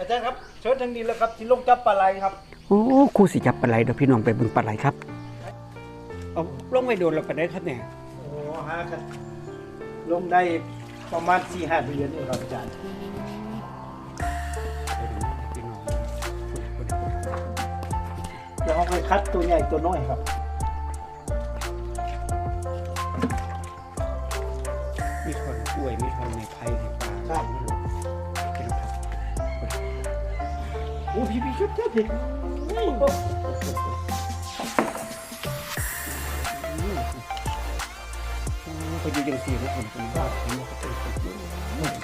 อาจารย์ครับเชิญทางนี้แล้วครับที่ลงจับปลาไหลครับโอ้ครูสิจับปลาไหลเดี๋ยวพี่น้องไปเบิ่งปลาไหลครับเอาลงไปโดนเราไปได้ครับเนี่ยโอ้ฮะครับลงได้ประมาณ4ี่ห้าเดือนนี่ครับอาจารย์พี่น้องเดี๋ยวเอาไปคัดตัวใหญ่ตัวน้อยครับมีคนกล้วยมีคนในไผ่ในปลาครับ โอ้พี่พี่ก็เจ็บเด็กไปดูยังสีนะผมเป็นบ้าผมก็เป็นคนเยอะ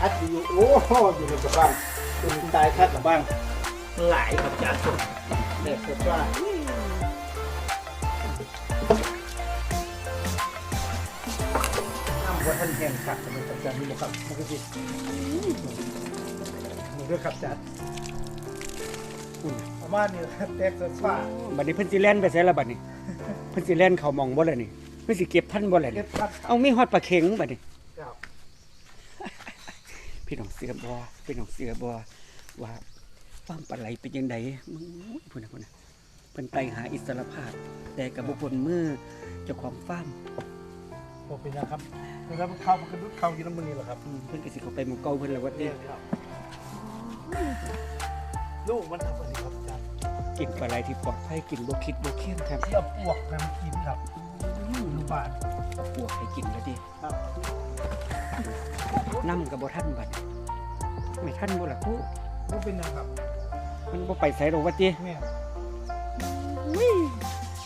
อัดอยู่โอ้โหอยู่ในกับบ้านคุณตายค่ากับบ้านหลายกับจ่าสุดเนี่ยคือว่าว่าท่านแห่งขัดสมัยปัจจุบันนี้นะครับมันก็จะ ด้วยครับอาจารย์อุ่นประมาณนี้ครับแตกสดฟ้าบัดนี้เพิ่นสิแล่นไปใส่ละบัดนี้ เพิ่นสิแล่นเข้ามองบ่ล่ะนี่เพิ่นสิเก็บท่านบ่ล่ะเก็นี่บคัดเอามีฮอดปลาเข็งบัดนี้ ครับพี่น้องเสือบ่พี่น้องเสือบ่ว่าฟาร์มปลาไหลเป็นจังไดมึงพุ่นน่ะพุ่นน่ะเพิ่นไปหาอิสรภาพ แต่กับบุคคลมือเจ้าของฟาร์มผมเป็นนะครับแล้วเข้ามันกระดุดเข้าอยู่น้ำมันนี่แหละครับอืมเพิ่นก็สิเข้าไปหมู่เก่าเพิ่นแล้วว่าติเนี่ยครับ ลูกมันทำอะไรครับอาจารย์กินปลาไหลที่ปลอดภัยกินบ่คิดบ่เคียงครับที่เอาปวกให้มันกินครับลูกบาทเอาปวกให้กินแล้วดิครับนำก็บ่ทันบัดนี้ไม่ทันบ่ล่ะกูลูกเป็นนะครับมันบ่ไปไสดอกว่าติแม่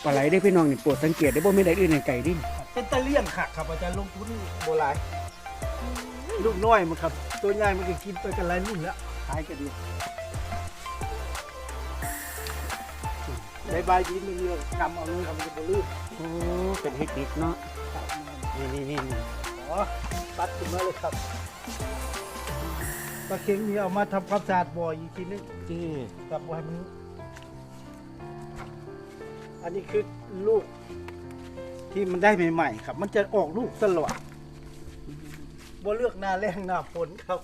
ปลาไหลได้พี่น้องนี่โปรดสังเกตได้บ่มีใดอื่นในไก่ดิเป็นตะเลี่ยนขักครับอาจารย์ลงทุนโบราณลูกน้อยมันครับ ตัวใหญ่มันก็กินไปกันหลายรุ่นแล้ว ขายกันดีใบใบดีมันเรื่องกำเอาเลยครับมันจะบลื่นโอ้เป็นเทคนิคเนาะครับนี่นี่นี่นี่อ๋อตัดขึ้นมาเลยครับปลาเค็งนี่เอามาทำความสะอาดบ่ออีกทีนึงที่กับบ่ให้มันอันนี้คือลูก ที่มันได้ใหม่ ๆ ครับ มันจะออกลูกตลอดบ่เลือกหน้าแรงหน้าฝนครับ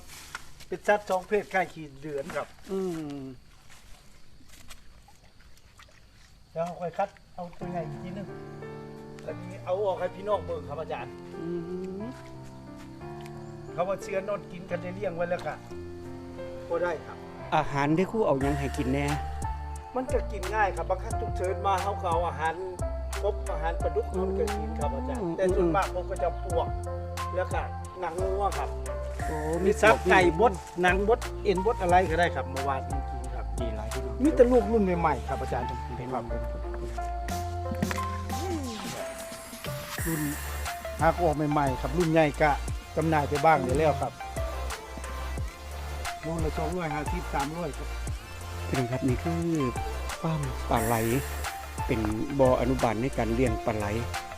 เป็นสัตว์สองเพศใกล้ขีดเดือนครับอืมแล้วเราค่อยคัด เอาตัวใหญ่อีกทีนึงแล้วนี้เอาออกให้พี่น้องเบิ่งครับอาจารย์ อืมเขาว่าเชื้อนอนกินกันได้เลี้ยงไว้แล้วก็ก็ได้ครับ อาหารที่ครู่เอาหยังให้กินแน่มันก็กินง่ายครับบางครั้งฉุกเฉินมาเขาก็เอาอาหารพบอาหารปลาดุกมันก็กินครับอาจารย์ แต่ส่วนมากผมก็จะปวกแล้วก็หนังงัวครับ โอ้มีซับไก่บดหนังบดเอ็นบดอะไรก็ได้ครับเมื่อวานผมกินครับดีหลายพี่น้องมีแต่ลูกรุ่นใหม่ๆครับอาจารย์ผมกินเป็นครับเป็นรุ่นหากออกใหม่ๆครับรุ่นใหญ่ก็จำหน่ายไปบ้างเดี๋ยวแล้วครับรุ่นละสองร้อยห้าสิบสามร้อยครับพี่น้องครับนี่คือฟาร์มปลาไหล เป็นบ่ออนุบาลในการเลี้ยงปลาไหล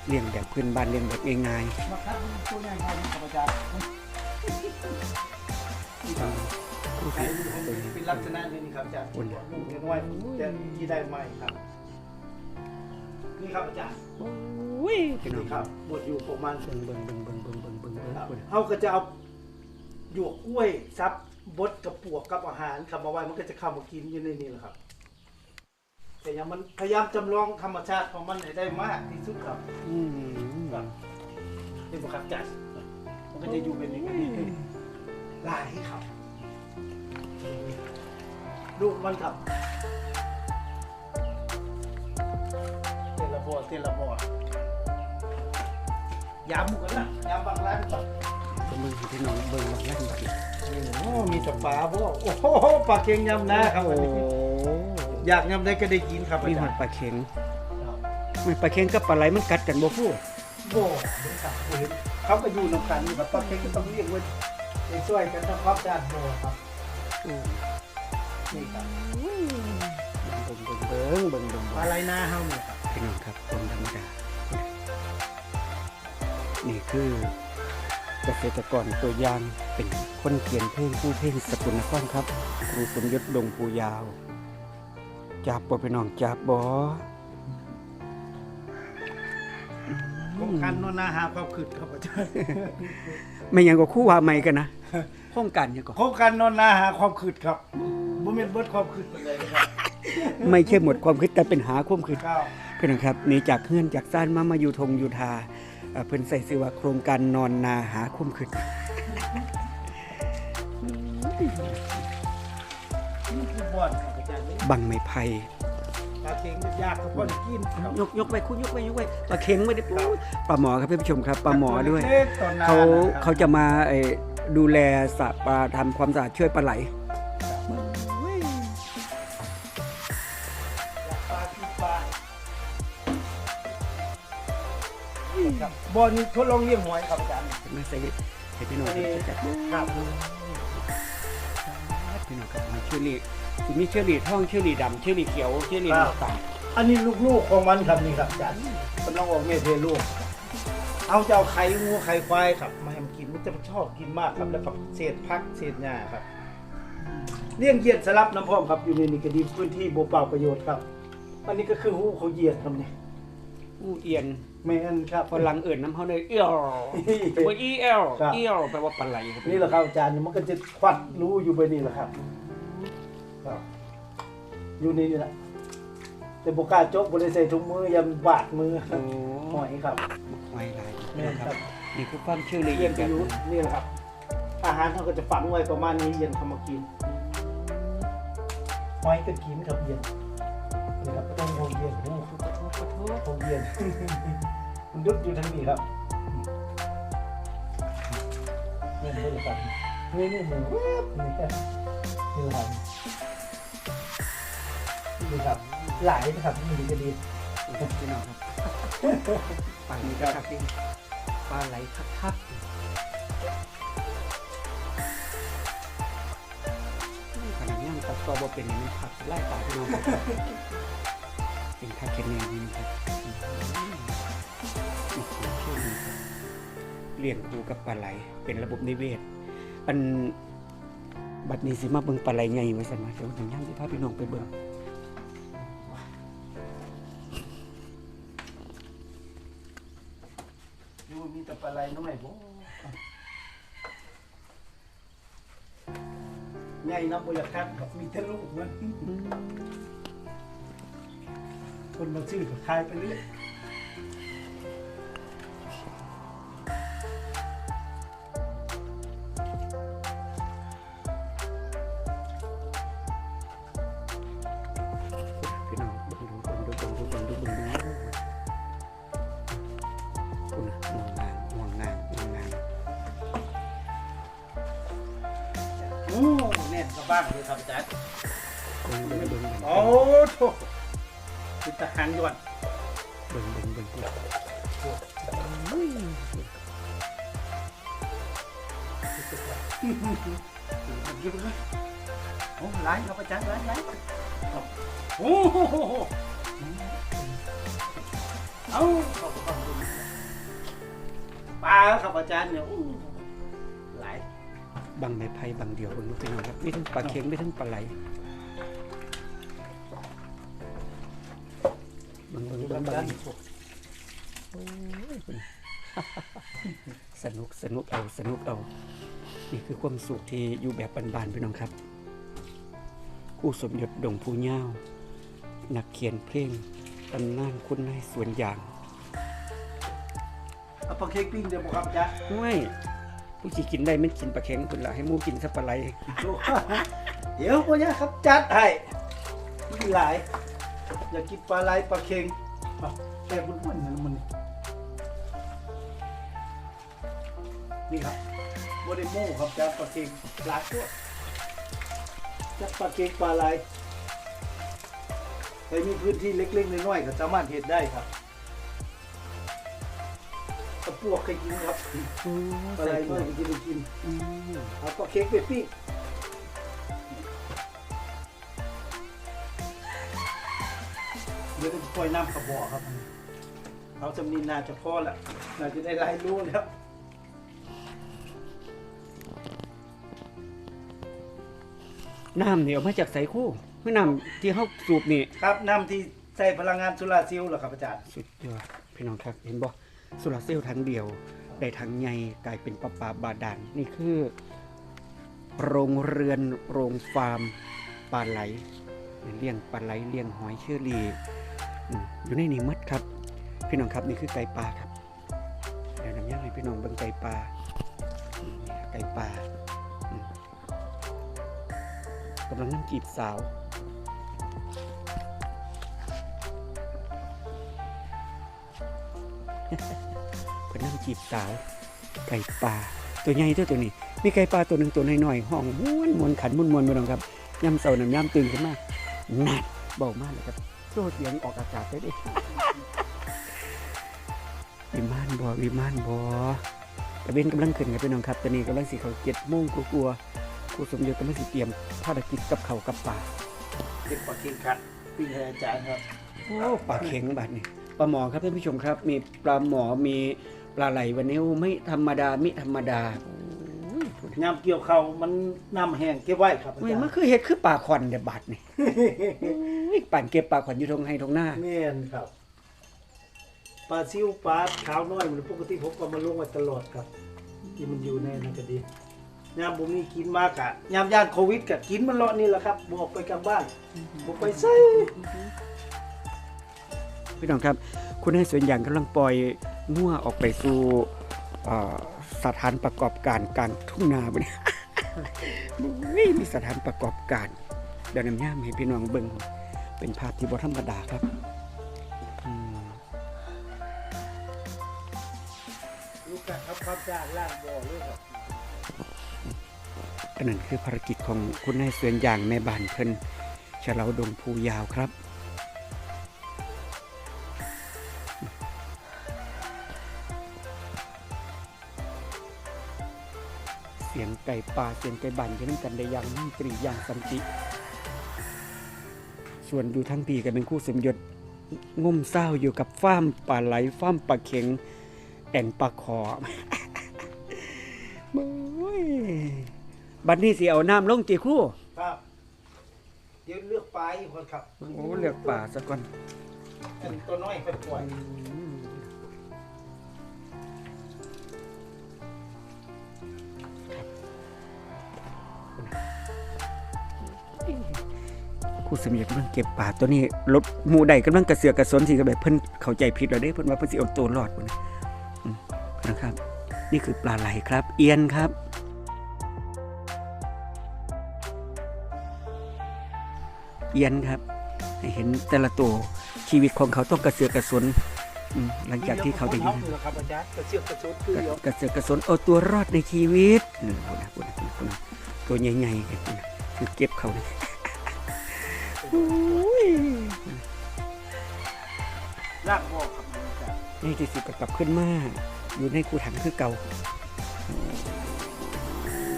เลี้ยงแบบพื้นบ้านเลี้ยงแบบง่ายมาคัดดูตัวใหญ่ครับอาจารย์ๆใช้ดูให้มัน เป็นลักษณะนี้นี่ครับอาจารย์ลูกน้อยที่ได้ใหม่ครับ นี่ครับอาจารย์โอ้ยน้อนี่ครับบบดอยู่ประมาณเบิ่งเบิ่งเบิ่งเบิ่งเบิ่งเบิ่งเบิ่งเบิ่งเบิ่งเขาก็จะเอาหยวกกล้วยซับบดกับปวกกับอาหารครับมาไว้มันก็จะเข้ามากินอยู่ในนี้แหละครับแต่ยังมันพยายามจำลองธรรมชาติของมันให้ได้มากที่สุดครับอืมครับนี่บุคคลจัดมันก็จะอยู่เป็นอย่างนี้ ลูกมันครับเตละบัวเตละบัวยามหมูกันนะยามบางร้านครับเบิ่งให้พี่น้องเบิ่งว่าแล่นบัดนี้โอ้มีแต่ปลาบ่โอ้โหปลาเค็งยำนะครับโอ้อันนี้อยากยำได้ก็ได้กินครับมีอาหอจารดย์ปลาเข็งไม่ปลาเข็งกับปลาไหลมันกัดกันบ่พูดบ่เห็นครับเห็นเขาก็อยู่น้ำกันอยู่ครับปลาเค็งก็ต้องเลี้ยงไว้ในช่วยกันทำความสะอาดบ่อครับอืม นี่ครับเบิ่งเบิ่งเบิ่งเบิ่งเบิ่งปลาไหลนาเฮาเนี่ยครับพี่น้องครับคนธรรมดา นี่คือเกษตรกรตัวอย่างเป็นคนเขียนเพลงผู้เพลงสกุลนครครับครูสมยศดงภูยาวจับบ่พี่น้องจับบ่ผมคันโนนาหาความขึ้นครับอาจารย์ไม่หยังก็คู่ว่าใหม่กันนะคโครงการเนี่ยก่อนโครงการนอนนาหาความคืดครับ บ่แม่นเบิดความคืดไปเลยนะครับไม่ใช่หมดความคิดแต่เป็นหาความคิดข้าวพี่น้องครับหนี่จากเฮือนจากซ่านมามาอยู่ทงอยู่ทาเอ่อเพิ่นใส่ชื่อว่าโครงการนอนนาหาความคิดนี่คือบ่อนครับอาจารย์นี่บังไม้ไผ่ปลาเค็งยากครับบ่อนกินครับยกยกไปคุณยกไปยกไปปลาเค็งไม่ได้ปูปลาหมอครับท่านผู้ชมครับปลาหมอด้วยเล็กๆตอนนเขานะครับเขาจะมาเอ่อดูแลสระปลาทำความสะอาดช่วยปลาไหลปล บบ่อนนี้ทดลองเลี้ยงหอยครับอาจารย์มาใส่ให้พี่น้องอันนี้จัดครับพี่น้องครับมาเชอรี่สิมีเชอรี่ทองเชอรี่ดำเชอรี่เขียวเชอรี่น้ำตาลอันนี้ลูกๆของมันครับนี่ครับอาจารย์กำลังออกเมเพลูกเอาจะเอาไข่งูไข่ควายครับมาให้มันกินมันจะชอบกินมากครับแล้วก็เศษพักเศษหญ้าครับเลี้ยงเหยียดสลับน้ำพร้อมครับอยู่ในนี่ก็ดีพื้นที่บ่เปล่าประโยชน์ครับ อันนี้ก็คือหูเขาเหยียดครับนี่อู้เอียน แม่นครับ ฝรั่งเอื่นน้ำเขาเลยเอียวตัวอีเอลครับ เอียวแปลว่าปลาไหลครับนี่แหละครับอาจารย์มันก็จะควัดรู้อยู่ไปนี่แหละครับครับอยู่ในนี่แหละแต่บกล้าจกบริใส่ถุงมือยันบาดมือโอ้หอยครับหอยลายแม่นครับนี่คือความเชื่อเลยเรียนแบไปบอยู่นี่แหละครับ อาหารเขาก็จะฝังไว้ประมาณนี้เย็นเขามากินหอยก็กินครับเย็นนี่ครับต้องโฮเย็นโอ้โหขอ โทษขอโทษโฮเย็นมันดุดอยู่ทั้งนี้ครับนี่นี่เลยครับนี่นี่หมูแวบนี่ครับนี่ครับนี่ครับ หลายนะครับนี่ก็ดีพี่น้องครับปลาไหลคักๆดิปลาไหลคักๆขนาดนี้มันตัดตัวบ่เป็นอย่างนี้ผักไล่ตาพี่น้องเป็นคักเคนแนนนี่ครับ เลี้ยงคู่กับปลาไหล เป็นระบบนิเวศ อันบัดนี้สิมาเบิ่งปลาไหลไงไว้สันว่าเดี๋ยวหนึ่งย่างสิพาพี่น้องไปเบิ่งดูมีแต่ปลาไหลน้อยบ่ใหญ่น้ำบอยากคัดครับมีแต่ลูกมันคนมาซื้อก็ขายไปเรื่อย โอ้แน่นกับบ้างเลยครับอาจารย์เบิ่งเบิ่งเบิ่งเบิ่งโอ้โถเป็นทหารยวนเบิ่งเบิ่งเบิ่งเบิ่งอุ้ยโอ้หลายครับอาจารย์หลายหลายครับโอ้โหเอาเข้าไปฟังดูปลาครับอาจารย์เนี่ยอู้หลาย บังไม้ไผ่บังเดียวเบิ่งดูพี่น้องครับมีทั้งปลาเค็งมีทั้งปลาไหลเบิ่งเบิ่งดูเบิ่งอาเบิ่จารงย์โอ้ยคุณสนุกสนุกเอาสนุกเอา นี่คือความสุขที่อยู่แบบบานๆพี่น้องครับคู่สมยศดงผู้เง่านักเขียนเพลงตำนานคุณนายสวนยางเอาปลาเค้กปิ้งเดี๋ยวบอกครับอาจารย์ไม่ ผู้ที่กินได้ไม่กินปลาเค็งคุณละให้หมูกินสับปลาไหลเดี๋ยวพ่อเนี่ยครับจัดให้มีหลาย อยากกินปลาไหลปลาเค็งแต่บุญมันนะมันนี่ครับโมเดโม่ครับจัดปลาเค็งหลายตัวจัดปลาเค็งปลาไหลใครมีพื้นที่เล็กๆน้อยๆก็สามารถเห็ดได้ครับ ปวกเคยกินครับปลาไหลน้อยก็กินไปกินอืมเอาปลาเค็งไปปิ้งเดี๋ยวจะปล่อยน้ำกระบอกครับเขาจำนีน่าจะพอละน่าจะได้รายรู้แล้วน้ำนี่เอามาจากใสคู่เมื่อน้ำที่เขาสูบนี่ ครับน้ำที่ใส่พลังงานโซลาร์เซลล์เหรอครับอาจารย์ สุดยอดพี่น้องครับเห็นบ่ โซลาเซลล์ทั้งเดียวได้ทั้งใหญ่กลายเป็นประปาบาดาลนนี่คือ โรงเรือนโรงฟาร์มปลาไหลเลี้ยงปลาไหลเลี้ยงหอยเชอรี่อืมอยู่ในนี้มัดครับ พี่น้องครับนี่คือไก่ปลาครับเดี๋ยวนำย่างให้พี่น้องเบิ่งไก่ปลาไก่ปลากำลังนั่งจีบสาว เพิ่นนั่งจีบสาว ไก่ปลาตัวใหญ่ตัวตัวนี้ มีไก่ปลาตัวหนึ่งตัวน้อยๆห้องม้วนมวนขันม้วนมวนไปน้องครับยำเสาร์น้ำยำตื่นขึ้นมานัดเบามากเลยครับโซ่เสียงออกอากาศได้ดิวิมานบอวิมานบอตะเวนกำลังขึ้นครับพี่น้องครับตอนนี้กำลังสิเขาเจ็ดโมงกลัวๆครูสมยศกำลังสิเตรียมภารกิจกับเขาวกับป่าเด็กปลาเค็งคัดพี่ให้อาจารย์ครับโอ้ปลาเข็งบัดนี่ปลาหมอครับท่านผู้ชมครับ มีปลาหมอมี ปลาไหลวันนี้ไม่ธรรมดามิธรรมดาโอ้ยพูดยามเกี่ยวเขาวมันน้ำแห้งเก็บไว้ครับอาเว้ยจารมันย์คือเห็ดคือปลาขอนเดี๋ยวบาดนี่โอ้ยปั่นเก็บปลาขอนอยู่ทงให้ทงหน้า แม่นครับปลาซิวปลาขาวน้อยมันปกติผมก็มาลงไว้ตลอดครับ ที่มันอยู่ในนั้นก็ดียามผมมีกินมากอะยามย่านโควิดก็กินมันเลาะนี่แหละครับบออกไปกลางบ้านบอกไปใส่พี่น้องครับ คุณให้สวนอย่างกำลังปล่อย มั่วออกไปสู่สถานประกอบการกลางทุ่งนาบเนี่ยนี่มีสถานประกอบการเดี๋ยวน้ำย่ามให้พี่น้องเบิ่งเป็นภาพที่บ่ธรรมดาครับลูกกะครับความสะอาดล่างบ่อเลยครับอันนั้นคือภารกิจของคุณนายเสวนอย่างแม่บ้านเพิ่นเฉลาดงภูยาวครับ สียงไก่ป่าเสียงไก่บันจะนั่งกันได้อย่างนิ่งตรีอย่างสันติ ส่วนอยู่ทั้งปีก็เป็นคู่สมยศงมเศร้าอยู่กับฟ้าร์มปลาไหลฟ้าร์มปลาเข็ง แอ่งปลาขอโอ้ยบัดนี้สิเอาน้ำลงตีครู่ครับเดี๋ยวเลือกปลาอีกคนครับโอ้เลือกป่าซะก่อนอันตัวน้อยค่อยปล่อย ครู่สมยศกำลังเก็บป่าตัวนี้รถหมู่ใดกำลังกระเสือกกระสนสิก็แบบเพิ่นเข้าใจผิดแล้วเด้เพิ่นว่าเพิ่นสิเอาตัวรอดพุ่นนะอืมนะครับ นี่คือปลาไหลครับ เอียนครับเอียนครับให้เห็นแต่ละตัวชีวิตของเขาต้องกระเสือกกระสนอืมหลังจากที่เขาได้ยินนี่แหละครับอาจารย์กระเชือกกระชุดคือเดียวกระเสือกกระสนเอาตัวรอดในชีวิตอืมพูดนะพูดนะพูดนะพูดนะตัวใหญ่ๆกันพูดนะคือเก็บเขาเลยโอ้ย ล่างบ่อครับอาจารย์นี่ที่สุดก็กลับขึ้นมาอยู่ในคูถังคือเก่า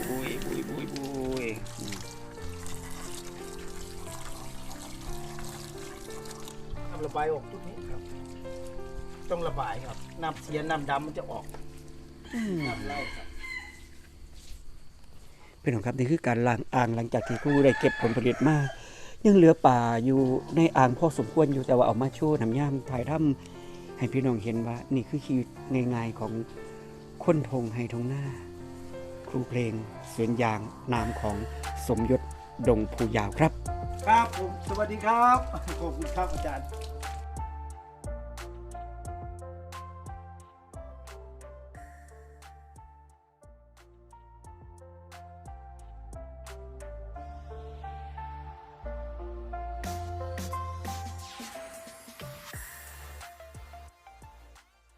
บุยบุยบุยบุยอืมน้ำระบายออกทุกนี้ครับ ต้องระบายครับ น้ำเสียน้ำดำมันจะออกน้ำไล่ครับพี่น้องครับนี่คือการล้างอ่างหลังจากที่ครูได้เก็บผลผลิตมา ยังเหลือป่าอยู่ในอ่างพอสมควรอยู่แต่ว่าเอามาโชว์น้ำย่ามถ่ายทำให้พี่น้องเห็นว่า นี่คือชีวิตง่ายๆของคนทงไฮทงหน้า ครูเพลงเสวนยางนามของสมยศดงภูยาวครับ ครับผมสวัสดีครับ ขอบคุณครับอาจารย์